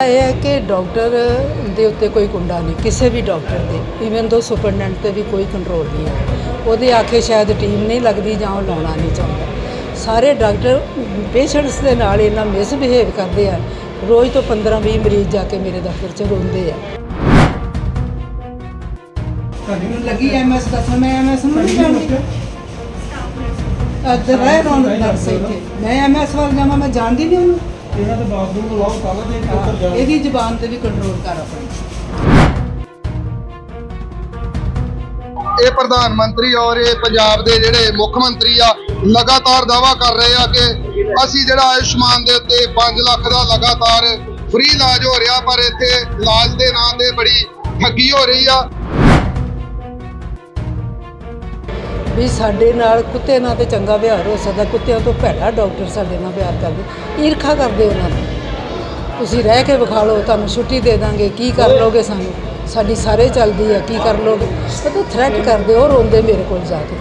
ਇਹ ਹੈ ਕਿ ਡਾਕਟਰ ਦੇ ਉੱਤੇ ਕੋਈ ਕੁੰਡਾ ਨਹੀਂ ਕਿਸੇ ਵੀ ਡਾਕਟਰ ਦੇ ਇਵਨ ਦੋ ਸੁਪਰਡੈਂਟ ਤੇ ਵੀ ਕੋਈ ਕੰਟਰੋਲ ਨਹੀਂ ਹੈ। ਉਹਦੇ ਆਖੇ ਸ਼ਾਇਦ ਟੀਮ ਨਹੀਂ ਲੱਗਦੀ ਜਾਂ ਉਹ ਲਾਉਣਾ ਨਹੀਂ ਚਾਹੁੰਦਾ। ਸਾਰੇ ਡਾਕਟਰ ਪੇਸ਼ੈਂਟਸ ਦੇ ਨਾਲ ਇਹਨਾਂ ਮਿਸਬਿਹੇਵ ਕਰਦੇ ਆ ਰੋਜ਼ ਤੋਂ 15 20 ਮਰੀਜ਼ ਜਾ ਕੇ ਮੇਰੇ ਦਫ਼ਤਰ 'ਚ ਰੋਂਦੇ ਆ। ਮੈਨੂੰ ਲੱਗੀ ਐਮਐਸ ਦੱਸਣ ਮੈਂ ਐਮਐਸ ਨੂੰ ਨਹੀਂ ਜਾਣਦੀ? ਅੱਧਰ ਰਹਿ ਰੌਣ ਨਰਸ ਮੈਂ ਐਮਐਸ ਵੱਲ ਜਾਵਾਂ ਮੈਂ ਜਾਣਦੀ ਨਹੀਂ ਉਹਨੂੰ? ਇਹਨਾਂ ਦੇ ਬਾਥਰੂਮ ਨੂੰ ਲਾਓ ਕਾਲਾ ਦੇ ਉੱਪਰ ਜਾ ਇਹਦੀ ਜ਼ੁਬਾਨ ਤੇ ਵੀ ਕੰਟਰੋਲ ਕਰ ਆਪਣੀ। ਇਹ ਪ੍ਰਧਾਨ ਮੰਤਰੀ ਔਰ ਇਹ ਪੰਜਾਬ ਦੇ ਜਿਹੜੇ ਮੁੱਖ ਮੰਤਰੀ ਆ ਲਗਾਤਾਰ ਦਾਵਾ ਕਰ ਰਹੇ ਆ ਕਿ ਅਸੀਂ ਜਿਹੜਾ ਆਯੁਸ਼ਮਾਨ ਦੇ ਉੱਤੇ 5 ਲੱਖ ਦਾ ਲਗਾਤਾਰ ਫ੍ਰੀ ਇਲਾਜ ਹੋ ਰਿਹਾ ਪਰ ਇੱਥੇ ਇਲਾਜ ਦੇ ਨਾਂ ਤੇ ਬੜੀ ਠੱਗੀ ਹੋ ਰਹੀ ਆ। ਵੀ ਸਾਡੇ ਨਾਲ ਕੁੱਤੇ ਨਾਲ ਤੇ ਚੰਗਾ ਵਿਹਾਰ ਹੋ ਸਕਦਾ, ਕੁੱਤਿਆਂ ਤੋਂ ਭੈੜਾ ਡਾਕਟਰ ਸਾਡੇ ਨਾਲ ਪਿਆਰ ਕਰਦੇ। ਈਰਖਾ ਕਰਦੇ ਉਹਨਾਂ ਨੂੰ ਤੁਸੀਂ ਰਹਿ ਕੇ ਵਿਖਾ ਲਓ, ਤੁਹਾਨੂੰ ਛੁੱਟੀ ਦੇ ਦਾਂਗੇ, ਕੀ ਕਰ ਲੋਗੇ ਸਾਨੂੰ? ਸਾਡੀ ਸਾਰੇ ਚੱਲਦੀ ਆ, ਕੀ ਕਰ ਲੋਗੇ? ਉਹ ਥ੍ਰੈਟ ਕਰਦੇ ਹੋ ਰੋਂਦੇ ਮੇਰੇ ਕੋਲ ਜਾ ਕੇ।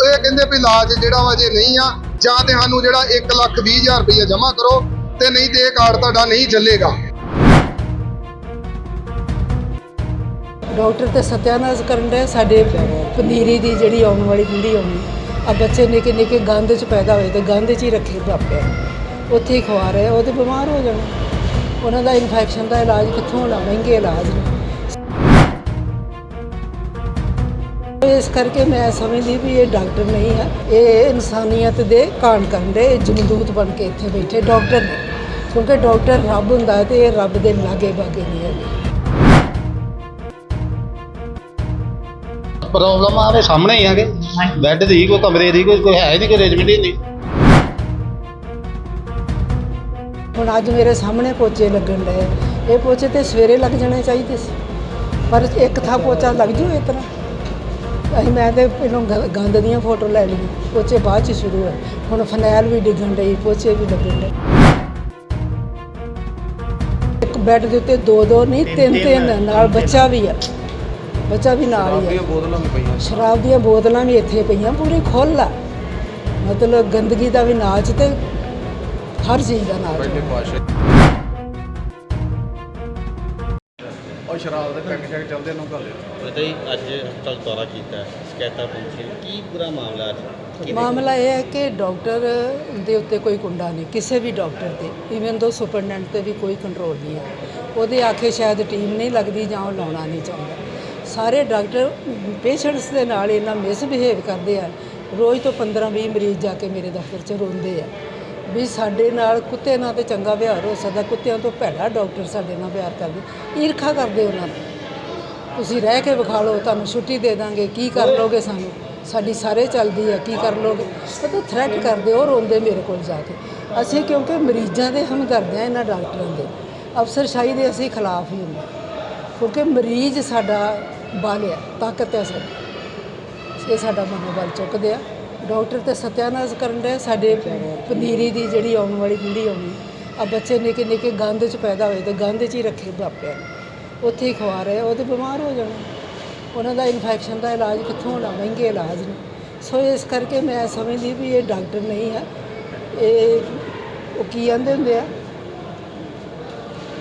ਇਹ ਕਹਿੰਦੇ ਵੀ ਇਲਾਜ ਜਿਹੜਾ ਵਾ ਜੇ ਨਹੀਂ ਆ, ਜਾਂ ਤੇ ਸਾਨੂੰ ਜਿਹੜਾ 1 ਲੱਖ 20 ਹਜ਼ਾਰ ਰੁਪਏ ਜਮ੍ਹਾਂ ਕਰੋ, ਤੇ ਨਹੀਂ ਤੇ ਇਹ ਕਾਰਡ ਤੁਹਾਡਾ ਨਹੀਂ ਚੱਲੇਗਾ। ਡਾਕਟਰ ਤੇ ਸਤਿਆਨਾਸ਼ ਕਰਨ ਦੇ ਸਾਡੇ ਪਨੀਰੀ ਦੀ ਜਿਹੜੀ ਆਉਣ ਵਾਲੀ ਪੀੜ੍ਹੀ ਆਉਣੀ ਆ ਬੱਚੇ ਨਿੱਕੇ ਨਿੱਕੇ ਗੰਦ 'ਚ ਪੈਦਾ ਹੋਏ ਤੇ ਗੰਦ 'ਚ ਹੀ ਰੱਖੇ ਬਾਪਿਆਂ ਉੱਥੇ ਹੀ ਖਵਾ ਰਹੇ ਉਹ ਤੇ ਬਿਮਾਰ ਹੋ ਜਾਣਾ। ਉਹਨਾਂ ਦਾ ਇਨਫੈਕਸ਼ਨ ਦਾ ਇਲਾਜ ਕਿੱਥੋਂ ਹੋਣਾ? ਮਹਿੰਗੇ ਇਲਾਜ ਇਸ ਕਰਕੇ ਮੈਂ ਸਮਝਦੀ ਵੀ ਇਹ ਡਾਕਟਰ ਨਹੀਂ ਹੈ ਇਹ ਇਨਸਾਨੀਅਤ ਦੇ ਕਾਣ ਕਰਨ ਦੇ ਜਮਦੂਤ ਬਣ ਕੇ ਇੱਥੇ ਬੈਠੇ ਡਾਕਟਰ ਨੇ। ਕਿਉਂਕਿ ਡਾਕਟਰ ਰੱਬ ਹੁੰਦਾ ਹੈ ਤੇ ਇਹ ਰੱਬ ਦੇ ਲਾਗੇ ਬਾਗੇ ਨਹੀਂ ਹੈਗੇ। ਪ੍ਰੋਬਲਮ ਆਵੇ ਸਾਹਮਣੇ ਹੀ ਆਗੇ। ਬੈੱਡ ਦੀ ਕੋਈ ਕਮਰੇ ਦੀ ਕੋਈ ਕੋਈ ਹੈ ਨਹੀਂ ਕੋਈ ਅਰੇਂਜਮੈਂਟ ਹੀ ਨਹੀਂ। ਹੁਣ ਅੱਜ ਮੇਰੇ ਸਾਹਮਣੇ ਪੋਚੇ ਲੱਗਣ ਡਏ ਇਹ ਪੋਚੇ ਤੇ ਸਵੇਰੇ ਲੱਗ ਜਾਣੇ ਚਾਹੀਦੇ ਸੀ। ਪਰ ਇੱਕ ਥਾਂ ਪੋਚਾ ਲੱਗ ਜੂ ਇਸ ਤਰ੍ਹਾਂ। ਅਸੀਂ ਮੈਂ ਤੇ ਪਹਿਲਾਂ ਗੰਦ ਦੀਆਂ ਫੋਟੋ ਲੈ ਲਈ ਪੋਚੇ ਬਾਅਦ ਚ ਸ਼ੁਰੂ ਹੋਏ। ਹੁਣ ਫਨੈਲ ਵੀ ਡਿੱਗਣ ਡਈ ਪੋਚੇ ਵੀ ਲੱਗਣ ਡਏ। ਇੱਕ ਬੈੱਡ ਦੇ ਉੱਤੇ ਦੋ ਦੋ ਨਹੀਂ ਤਿੰਨ ਤਿੰਨ ਨਾਲ ਬੱਚਾ ਵੀ ਆ। ਬੱਚਾ ਵੀ ਨਾਲ ਹੀ ਆ ਬੋਤਲਾਂ ਵੀ ਪਈਆਂ। ਸ਼ਰਾਬ ਦੀਆਂ ਬੋਤਲਾਂ ਵੀ ਇੱਥੇ ਪਈਆਂ ਪੂਰੀ ਖੁੱਲ੍ਹ ਆ। ਮਤਲਬ ਗੰਦਗੀ ਦਾ ਵੀ ਨਾਚ ਤੇ ਹਰ ਚੀਜ਼ ਦਾ ਨਾਚ ਪਹਿਲੇ ਪਾਸ਼ੇ। ਉਹ ਸ਼ਰਾਬ ਦੇ ਪੈਕ ਸ਼ੈਕ ਚੱਲਦੇ ਨੂੰ ਘੱਲੇ ਪਤਾ ਹੀ ਅੱਜ ਹਸਪਤਾਲ ਦੌਰਾ ਕੀਤਾ ਹੈ, ਸ਼ਿਕਾਇਤਾਂ ਪਹੁੰਚੀਆਂ। ਕੀ ਪੂਰਾ ਮਾਮਲਾ ਅੱਜ? ਮਾਮਲਾ ਇਹ ਹੈ ਕਿ ਡਾਕਟਰ ਦੇ ਉੱਤੇ ਕੋਈ ਕੁੰਡਾ ਨਹੀਂ ਕਿਸੇ ਵੀ ਡਾਕਟਰ ਤੇ। ਇਵਨ ਦੋ ਸੁਪਰਡੈਂਟ ਤੇ ਵੀ ਕੋਈ ਕੰਟਰੋਲ ਨਹੀਂ ਹੈ। ਉਹਦੇ ਆਖੇ ਸ਼ਾਇਦ ਟੀਮ ਨਹੀਂ ਲੱਗਦੀ ਜਾਂ ਉਹ ਲਾਉਣਾ ਨਹੀਂ ਚਾਹੁੰਦਾ। ਸਾਰੇ ਡਾਕਟਰ, ਪੇਸ਼ੈਂਟਸ ਦੇ ਨਾਲ ਇਹਨਾਂ ਮਿਸਬਿਹੇਵ ਕਰਦੇ ਆ। ਰੋਜ਼ ਤੋਂ 15 20 ਮਰੀਜ਼ ਜਾ ਕੇ ਮੇਰੇ ਦਫ਼ਤਰ 'ਚ ਰੋਂਦੇ ਆ। ਵੀ ਸਾਡੇ ਨਾਲ ਕੁੱਤੇ ਨਾਲ ਤੇ ਚੰਗਾ ਵਿਹਾਰ ਹੋ ਸਕਦਾ, ਕੁੱਤਿਆਂ ਤੋਂ ਭੈੜਾ ਡਾਕਟਰ ਸਾਡੇ ਨਾਲ ਪਿਆਰ ਕਰਦੇ। ਈਰਖਾ ਕਰਦੇ ਉਹਨਾਂ ਨੂੰ ਤੁਸੀਂ ਰਹਿ ਕੇ ਵਿਖਾ ਲਓ, ਤੁਹਾਨੂੰ ਛੁੱਟੀ ਦੇ ਦਾਂਗੇ, ਕੀ ਕਰ ਲੋਗੇ ਸਾਨੂੰ? ਸਾਡੀ ਸਾਰੇ ਚੱਲਦੀ ਹੈ ਕੀ ਕਰ ਲੋਗੇ ਉਹ ਤਾਂ ਥ੍ਰੈਟ ਕਰਦੇ, ਉਹ ਰੋਂਦੇ ਮੇਰੇ ਕੋਲ ਜਾ ਕੇ। ਅਸੀਂ ਕਿਉਂਕਿ ਮਰੀਜ਼ਾਂ ਦੇ ਹਮਦਰਦ ਆ, ਇਹਨਾਂ ਡਾਕਟਰਾਂ ਦੇ। ਅਫਸਰਸ਼ਾਹੀ ਦੇ ਅਸੀਂ ਖਿਲਾਫ ਹੀ ਹੁੰਦੇ। ਕਿਉਂਕਿ ਮਰੀਜ਼ ਸਾਡਾ ਬਲ ਆ, ਤਾਕਤ ਹੈ ਸਾਡੀ। ਇਹ ਸਾਡਾ ਮਨੋਬਲ ਚੁੱਕਦੇ ਆ। ਡਾਕਟਰ ਤੇ ਸਤਿਆਨਾਸ਼ ਕਰਨ ਦੇ ਸਾਡੇ ਪਨੀਰੀ ਦੀ ਜਿਹੜੀ ਆਉਣ ਵਾਲੀ ਪੀੜ੍ਹੀ ਆਉਣੀ ਆ ਬੱਚੇ ਨਿੱਕੇ ਨਿੱਕੇ ਗੰਦ 'ਚ ਪੈਦਾ ਹੋਏ ਤੇ ਗੰਦ 'ਚ ਹੀ ਰੱਖੇ ਬਾਪਿਆਂ ਉੱਥੇ ਹੀ ਖਵਾ ਰਹੇ ਉਹ ਤੇ ਬਿਮਾਰ ਹੋ ਜਾਣਾ। ਉਹਨਾਂ ਦਾ ਇਨਫੈਕਸ਼ਨ ਦਾ ਇਲਾਜ ਕਿੱਥੋਂ ਹੋਣਾ? ਮਹਿੰਗੇ ਇਲਾਜ ਨੇ। ਸੋ ਇਸ ਕਰਕੇ ਮੈਂ ਸਮਝਦੀ ਵੀ ਇਹ ਡਾਕਟਰ ਨਹੀਂ ਹੈ ਇਹ, ਉਹ ਕੀ ਕਹਿੰਦੇ ਹੁੰਦੇ ਆ?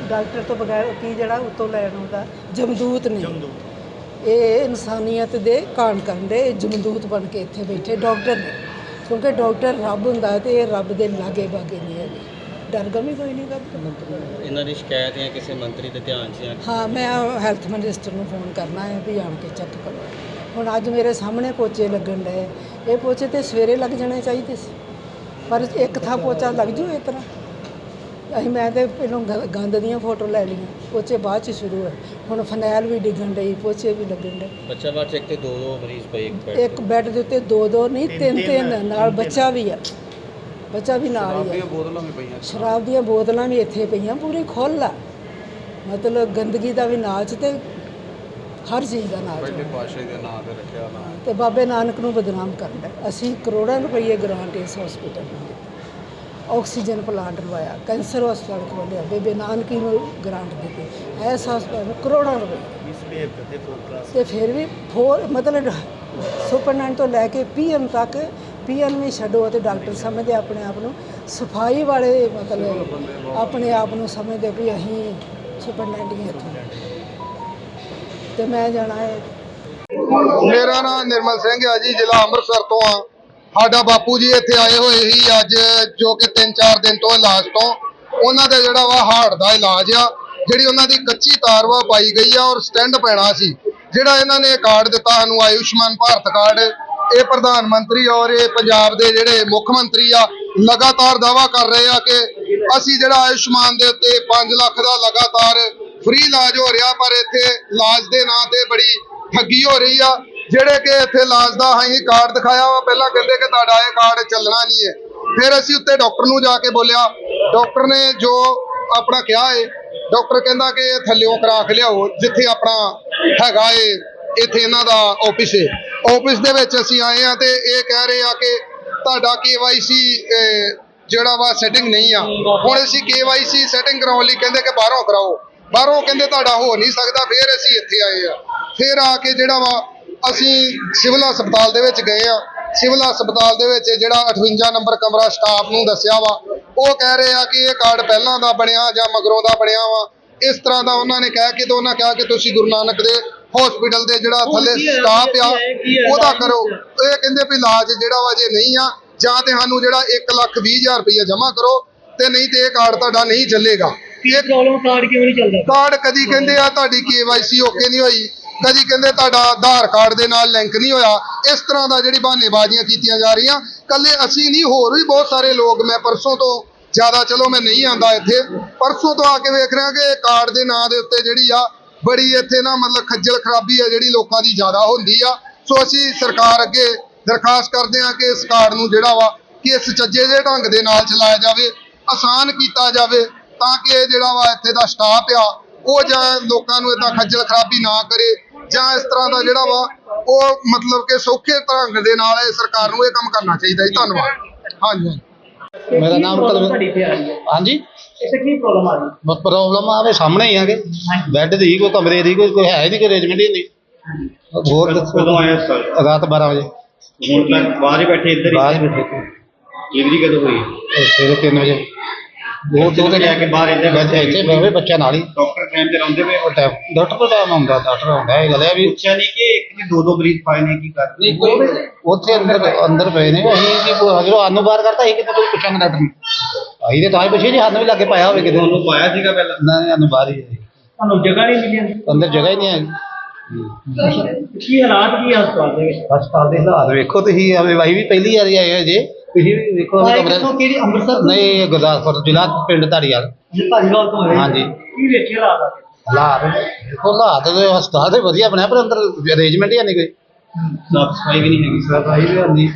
ਡਾਕਟਰ ਤੋਂ ਬਗੈਰ ਕੀ ਜਿਹੜਾ ਉਤੋਂ ਲੈਣ ਹੁੰਦਾ ਜਮਦੂਤ ਨਹੀਂ। ਇਹ ਇਨਸਾਨੀਅਤ ਦੇ ਕਾਣ ਕਰਨ ਦੇ ਜਮਦੂਤ ਬਣ ਕੇ ਇੱਥੇ ਬੈਠੇ ਡਾਕਟਰ ਨੇ। ਕਿਉਂਕਿ ਡਾਕਟਰ ਰੱਬ ਹੁੰਦਾ ਹੈ ਤੇ ਇਹ ਰੱਬ ਦੇ ਲਾਗੇ ਬਾਗੇ ਨਹੀਂ ਹੈਗੇ। ਡਰ ਗਮੀ ਕੋਈ ਨਹੀਂ ਰੱਬ ਇਹਨਾਂ ਦੀ ਸ਼ਿਕਾਇਤ ਜਾਂ ਕਿਸੇ ਮੰਤਰੀ ਦੇ ਧਿਆਨ 'ਚ ਹਾਂ ਮੈਂ ਹੈਲਥ ਮਿਨਿਸਟਰ ਨੂੰ ਫੋਨ ਕਰਨਾ ਹੈ ਵੀ ਆਣ ਕੇ ਚੈੱਕ ਕਰੋ। ਹੁਣ ਅੱਜ ਮੇਰੇ ਸਾਹਮਣੇ ਪੋਚੇ ਲੱਗਣ ਡਏ। ਇਹ ਪੋਚੇ ਤੇ ਸਵੇਰੇ ਲੱਗ ਜਾਣੇ ਚਾਹੀਦੇ ਸੀ। ਪਰ ਇੱਕ ਥਾਂ ਪੋਚਾ ਲੱਗ ਜੂ ਇਸ ਤਰ੍ਹਾਂ। ਅਸੀਂ ਮੈਂ ਤੇ ਪਹਿਲਾਂ ਗ- ਗੰਦ ਦੀਆਂ ਫੋਟੋ ਲੈ ਲਈਆਂ ਪੋਚੇ ਬਾਅਦ ਚ ਸ਼ੁਰੂ ਹੋਏ। ਹੁਣ ਫਨੈਲ ਵੀ ਡਿੱਗਣ ਡਈ ਪੋਚੇ ਵੀ ਲੱਗਣ ਡਏ। ਬੱਚਾ ਬਾਅਦ 'ਚ ਇੱਕ ਤੇ ਦੋ ਦੋ ਮਰੀਜ਼ ਪਏ ਇੱਕ ਬੈੱਡ ਇੱਕ ਬੈੱਡ ਦੇ ਉੱਤੇ ਦੋ ਦੋ ਨਹੀਂ ਤਿੰਨ ਤਿੰਨ ਨਾਲ ਬੱਚਾ ਵੀ ਆ। ਬੱਚਾ ਵੀ ਨਾਲ ਹੀ ਆ। ਦੀਆਂ ਬੋਤਲਾਂ ਵੀ ਪਈਆਂ। ਸ਼ਰਾਬ ਦੀਆਂ ਬੋਤਲਾਂ ਵੀ ਇੱਥੇ ਪਈਆਂ ਪੂਰੀ ਖੁੱਲ੍ਹ ਆ। ਮਤਲਬ ਗੰਦਗੀ ਦਾ ਵੀ ਨਾਚ ਤੇ ਹਰ ਚੀਜ਼ ਦਾ ਨਾਚ ਪਹਿਲੇ ਪਾਸ਼ੇ ਦੇ ਨਾਂ ਤੇ ਰੱਖਿਆ ਨਾਂ ਤੇ ਬਾਬੇ ਨਾਨਕ ਨੂੰ ਬਦਨਾਮ ਕਰਦਾ। ਅਸੀਂ ਕਰੋੜਾਂ ਰੁਪਏ ਗ੍ਰਾਂਟ ਇਸ ਹਸਪੀਟਲ ਨੂੰ। ਦਿੱਤੀ ਆਕਸੀਜਨ ਪਲਾਂਟ ਲਵਾਇਆ ਕੈਂਸਰ ਹਸਪਤਾਲ ਖੋਲ੍ਹਿਆ ਬੇਬੇ ਨਾਨਕੀ ਨੂੰ ਗ੍ਰਾਂਟ ਦਿੱਤੀ। ਇਸ ਹਸਪਤਾਲ ਨੂੰ ਕਰੋੜਾਂ ਰੁਪਏ। ਤੇ ਫਿਰ ਵੀ ਫੋਰ ਮਤਲਬ ਸੁਪਰਡੈਂਟ ਤੋਂ ਲੈ ਕੇ ਪੀਐਮ ਤੱਕ ਪੀਐਮ ਵੀ ਛੱਡੋ ਤੇ ਡਾਕਟਰ ਸਮਝਦੇ ਆਪਣੇ ਆਪ ਨੂੰ। ਸਫ਼ਾਈ ਵਾਲੇ ਮਤਲਬ ਆਪਣੇ ਆਪ ਨੂੰ ਸਮਝਦੇ ਵੀ ਅਸੀਂ ਸੁਪਰਡੈਂਟ ਹੀ ਹਾਂ ਇੱਥੋਂ। ਤੇ ਮੈਂ ਜਾਣਾ ਹੈ। ਮੇਰਾ ਨਾਮ ਨਿਰਮਲ ਸਿੰਘ ਹੈ ਜੀ ਜ਼ਿਲ੍ਹਾ ਅੰਮ੍ਰਿਤਸਰ ਤੋਂ ਆ। ਸਾਡਾ ਬਾਪੂ ਜੀ ਇੱਥੇ ਆਏ ਹੋਏ ਸੀ ਅੱਜ, ਜੋ ਕਿ 3-4 ਦਿਨ ਤੋਂ ਇਲਾਜ ਤੋਂ। ਉਹਨਾਂ ਦਾ ਜਿਹੜਾ ਵਾ ਹਾਰਟ ਦਾ ਇਲਾਜ ਆ, ਜਿਹੜੀ ਉਹਨਾਂ ਦੀ ਕੱਚੀ ਤਾਰ ਵਾ ਪਾਈ ਗਈ ਆ ਔਰ ਸਟੈਂਡ ਪੈਣਾ ਸੀ। ਜਿਹੜਾ ਇਹਨਾਂ ਨੇ ਕਾਰਡ ਦਿੱਤਾ ਸਾਨੂੰ, ਆਯੁਸ਼ਮਾਨ ਭਾਰਤ ਕਾਰਡ। ਇਹ ਪ੍ਰਧਾਨ ਮੰਤਰੀ ਔਰ ਇਹ ਪੰਜਾਬ ਦੇ ਜਿਹੜੇ ਮੁੱਖ ਮੰਤਰੀ ਆ, ਲਗਾਤਾਰ ਦਾਵਾ ਕਰ ਰਹੇ ਆ ਕਿ ਅਸੀਂ ਜਿਹੜਾ ਆਯੁਸ਼ਮਾਨ ਦੇ ਉੱਤੇ 5 ਲੱਖ ਦਾ ਲਗਾਤਾਰ ਫ੍ਰੀ ਇਲਾਜ ਹੋ ਰਿਹਾ, ਪਰ ਇੱਥੇ ਇਲਾਜ ਦੇ ਨਾਂ ਤੇ ਬੜੀ ਠੱਗੀ ਹੋ ਰਹੀ ਆ। ਜਿਹੜੇ ਕਿ ਇੱਥੇ ਇਲਾਜ ਦਾ ਅਸੀਂ ਕਾਰਡ ਦਿਖਾਇਆ ਵਾ, ਪਹਿਲਾਂ ਕਹਿੰਦੇ ਕਿ ਤੁਹਾਡਾ ਇਹ ਕਾਰਡ ਚੱਲਣਾ ਨਹੀਂ ਹੈ। ਫਿਰ ਅਸੀਂ ਉੱਤੇ ਡਾਕਟਰ ਨੂੰ ਜਾ ਕੇ ਬੋਲਿਆ, ਡਾਕਟਰ ਨੇ ਜੋ ਆਪਣਾ ਕਿਹਾ ਏ, ਡਾਕਟਰ ਕਹਿੰਦਾ ਕਿ ਇਹ ਥੱਲਿਓਂ ਕਰਾ ਕੇ ਲਿਆਓ, ਜਿੱਥੇ ਆਪਣਾ ਹੈਗਾ ਏ, ਇੱਥੇ ਇਹਨਾਂ ਦਾ ਆਫਿਸ ਏ। ਆਫਿਸ ਦੇ ਵਿੱਚ ਅਸੀਂ ਆਏ ਆ ਤੇ ਇਹ ਕਹਿ ਰਹੇ ਆ ਕਿ ਤੁਹਾਡਾ KYC ਜਿਹੜਾ ਵਾ ਸੈਟਿੰਗ ਨਹੀਂ ਆ। ਹੁਣ ਅਸੀਂ KYC ਸੈਟਿੰਗ ਕਰਾਉਣ ਲਈ ਕਹਿੰਦੇ ਕਿ ਬਾਹਰੋਂ ਕਰਾਓ। ਬਾਹਰੋਂ ਕਹਿੰਦੇ ਤੁਹਾਡਾ ਹੋ ਨਹੀਂ ਸਕਦਾ, ਫਿਰ ਅਸੀਂ ਇੱਥੇ ਆਏ ਆ। ਫਿਰ ਆ ਕੇ ਜਿਹੜਾ ਵਾ ਅਸੀਂ ਸਿਵਲ ਹਸਪਤਾਲ ਦੇ ਵਿੱਚ ਗਏ ਆ। ਸਿਵਲ ਹਸਪਤਾਲ ਦੇ ਵਿੱਚ ਜਿਹੜਾ 58 ਨੰਬਰ ਕਮਰਾ ਸਟਾਫ ਨੂੰ ਦੱਸਿਆ ਵਾ ਉਹ ਕਹਿ ਰਹੇ ਆ ਕਿ ਇਹ ਕਾਰਡ ਪਹਿਲਾਂ ਦਾ ਬਣਿਆ ਜਾਂ ਮਗਰੋਂ ਦਾ ਬਣਿਆ ਵਾ। ਇਸ ਤਰ੍ਹਾਂ ਦਾ ਉਹਨਾਂ ਨੇ ਕਹਿ ਕੇ ਤੇ ਉਹਨਾਂ ਕਿਹਾ ਕਿ ਤੁਸੀਂ ਗੁਰੂ ਨਾਨਕ ਦੇ ਹਸਪੀਟਲ ਦੇ ਜਿਹੜਾ ਥੱਲੇ ਸਟਾਫ ਆ ਉਹਦਾ ਕਰੋ। ਇਹ ਕਹਿੰਦੇ ਵੀ ਇਲਾਜ ਜਿਹੜਾ ਵਾ ਜੇ ਨਹੀਂ ਆ ਜਾਂ ਤੇ ਸਾਨੂੰ ਜਿਹੜਾ 1 ਲੱਖ 20 ਹਜ਼ਾਰ ਰੁਪਈਆ ਜਮ੍ਹਾਂ ਕਰੋ ਤੇ ਨਹੀਂ ਤੇ ਇਹ ਕਾਰਡ ਤੁਹਾਡਾ ਨਹੀਂ ਚੱਲੇਗਾ। ਇਹ ਪ੍ਰੋਬਲਮ ਕਾਰਡ ਕਿਉਂ ਨਹੀਂ ਚੱਲਦਾ? ਕਾਰਡ ਕਦੀ ਕਹਿੰਦੇ ਆ ਤੁਹਾਡੀ KYC ਓਕੇ ਨਹੀਂ ਹੋਈ। ਕਦੀ ਕਹਿੰਦੇ ਤੁਹਾਡਾ ਆਧਾਰ ਕਾਰਡ ਦੇ ਨਾਲ ਲਿੰਕ ਨਹੀਂ ਹੋਇਆ, ਇਸ ਤਰ੍ਹਾਂ ਦਾ ਜਿਹੜੀ ਬਹਾਨੇਬਾਜ਼ੀਆਂ ਕੀਤੀਆਂ ਜਾ ਰਹੀਆਂ। ਕੱਲੇ ਅਸੀਂ ਨਹੀਂ, ਹੋਰ ਵੀ ਬਹੁਤ ਸਾਰੇ ਲੋਕ ਮੈਂ ਪਰਸੋਂ ਤੋਂ ਜ਼ਿਆਦਾ, ਚਲੋ ਮੈਂ ਨਹੀਂ ਆਂਦਾ ਇੱਥੇ, ਪਰਸੋਂ ਤੋਂ ਆ ਕੇ ਵੇਖ ਰਿਹਾ ਕਿ ਕਾਰਡ ਦੇ ਨਾਂ ਦੇ ਉੱਤੇ ਜਿਹੜੀ ਆ, ਬੜੀ ਇੱਥੇ ਨਾ ਮਤਲਬ ਖੱਜਲ ਖਰਾਬੀ ਆ ਜਿਹੜੀ ਲੋਕਾਂ ਦੀ ਜ਼ਿਆਦਾ ਹੁੰਦੀ ਆ। ਸੋ ਅਸੀਂ ਸਰਕਾਰ ਅੱਗੇ ਦਰਖਾਸਤ ਕਰਦੇ ਆ ਕਿ ਇਸ ਕਾਰਡ ਨੂੰ ਜਿਹੜਾ ਵਾ, ਕਿ ਇਸ ਚੱਜੇ ਦੇ ਢੰਗ ਦੇ ਨਾਲ ਚਲਾਇਆ ਜਾਵੇ, ਆਸਾਨ ਕੀਤਾ ਜਾਵੇ, ਤਾਂ ਕਿ ਇਹ ਜਿਹੜਾ ਵਾ ਇੱਥੇ ਦਾ ਸਟਾਫ ਆ, ਉਹ ਜਾਂ ਲੋਕਾਂ ਨੂੰ ਇਦਾਂ ਖੱਜਲ ਖਰਾਬੀ ਨਾ ਕਰੇ। ਜਾਂ ਇਸ ਤਰ੍ਹਾਂ ਦਾ ਜਿਹੜਾ ਵਾ ਉਹ ਮਤਲਬ ਕਿ ਸੌਖੇ ਢੰਗ ਦੇ ਨਾਲ ਇਹ ਸਰਕਾਰ ਨੂੰ ਇਹ ਕੰਮ ਕਰਨਾ ਚਾਹੀਦਾ ਜੀ ਧੰਨਵਾਦ। ਹਾਂਜੀ ਮੇਰਾ ਨਾਮ ਹਾਂਜੀ? ਇੱਥੇ ਕੀ ਪ੍ਰੋਬਲਮ ਆ ਰਹੀ ਹੈ? ਪ੍ਰੋਬਲਮ ਆਵੇ ਸਾਹਮਣੇ ਹੀ ਆਗੇ ਬੈੱਡ ਦੀ ਕੋਈ ਕਮਰੇ ਦੀ ਕੋਈ ਕੋਈ ਹੈ ਨਹੀਂ ਕੋਈ ਅਰੇਂਜਮੈਂਟ ਹੀ ਨਹੀਂ। ਹੋਰ ਕਦੋਂ ਆਇਆ ਹਸਪਤਾਲ ਰਾਤ 12 ਵਜੇ। ਹੁਣ ਤੱਕ ਬਾਹਰ ਹੀ ਬੈਠੇ ਇੱਧਰ ਹੀ? ਵਿੱਚ ਡਿਗਰੀ ਕਦੋਂ ਹੋਈ? ਸਵੇਰੇ 3 ਵਜੇ। ਉਹ ਤੋਂ ਲੈ ਕੇ ਬਾਹਰ ਇੱਧਰ ਬੈਠੇ ਇੱਥੇ ਬਹਿਵੇ ਬੱਚਿਆਂ ਨਾਲ ਹੀ। ਡਾਕਟਰ ਟਾਈਮ ਤੇ ਰਹਿੰਦੇ ਪਏ ਉਹ ਟਾਈਮ ਡਾਕਟਰ ਕੋਲ ਟਾਈਮ ਆਉਂਦਾ ਡਾਕਟਰ ਆਉਂਦਾ ਇਹ ਗੱਲ ਹੈ ਵੀ ਪੁੱਛਿਆ ਨਹੀਂ ਕਿ ਇੱਕ ਨੇ ਦੋ ਦੋ ਮਰੀਜ਼ ਪਾਏ ਨੇ ਕੀ ਕਰ ਨਹੀਂ ਉੱਥੇ ਅੰਦਰ ਅੰਦਰ ਪਏ ਨੇ। ਅਸੀਂ ਕੀ ਜਦੋਂ ਸਾਨੂੰ ਬਾਹਰ ਕਰਤਾ ਅਸੀਂ ਕਿਤੇ ਕੋਈ ਪੁੱਛਾਂਗੇ ਡਾਕਟਰ ਨੂੰ। ਅਸੀਂ ਤੇ ਤਾਂ ਹੀ ਪੁੱਛੇ ਜੀ ਸਾਨੂੰ ਵੀ ਲੱਗੇ ਪਾਇਆ ਹੋਵੇ ਕਿਤੇ। ਉਹਨੂੰ ਪਾਇਆ ਸੀਗਾ ਪਹਿਲਾਂ? ਨਾ ਸਾਨੂੰ ਬਾਹਰ ਹੀ। ਤੁਹਾਨੂੰ ਜਗ੍ਹਾ ਨਹੀਂ ਮਿਲੀ ਅੰਦਰ? ਜਗ੍ਹਾ ਹੀ ਨਹੀਂ ਹੈ ਕੀ ਹਾਲਾਤ ਕੀ ਹਸਪਤਾਲ ਦੇ ਹਸਪਤਾਲ ਦੇ ਹਾਲਾਤ ਵੇਖੋ ਤੁਸੀਂ ਆਵੇ ਵਾਹੀ ਵੀ ਪਹਿਲੀ ਵਾਰੀ ਆਏ ਹੋ ਜੇ। ਤੁਸੀਂ ਵੀ ਵੇਖੋ ਆਏ ਕਮਰੇ ਕਿੱਥੋਂ ਕਿਹੜੀ ਅੰਮ੍ਰਿਤਸਰ ਤੋਂ? ਨਹੀਂ ਇਹ ਗੁਰਦਾਸਪੁਰ ਜ਼ਿਲ੍ਹਾ ਪਿੰਡ ਧਾਰੀਵਾਲ। ਧਾਰੀਵਾਲ ਤੋਂ ਆਏ ਹਾਂਜੀ। ਕੀ ਵੇਖਿਆ ਕੇ? ਹਾਲਾਤ ਦੇਖੋ ਹਾਲਾਤ ਦੇ ਹਸਪਤਾਲ ਦੇ ਵਧੀਆ ਬਣਿਆ ਪਰ ਅੰਦਰ ਅਰੇਂਜਮੈਂਟ ਹੀ ਨਹੀਂ ਕੋਈ। ਸਾਫ਼ ਸਫ਼ਾਈ ਵੀ ਨਹੀਂ ਹੈਗੀ ਸਫ਼ਾਈ ਵੀ ਹਾਂਜੀ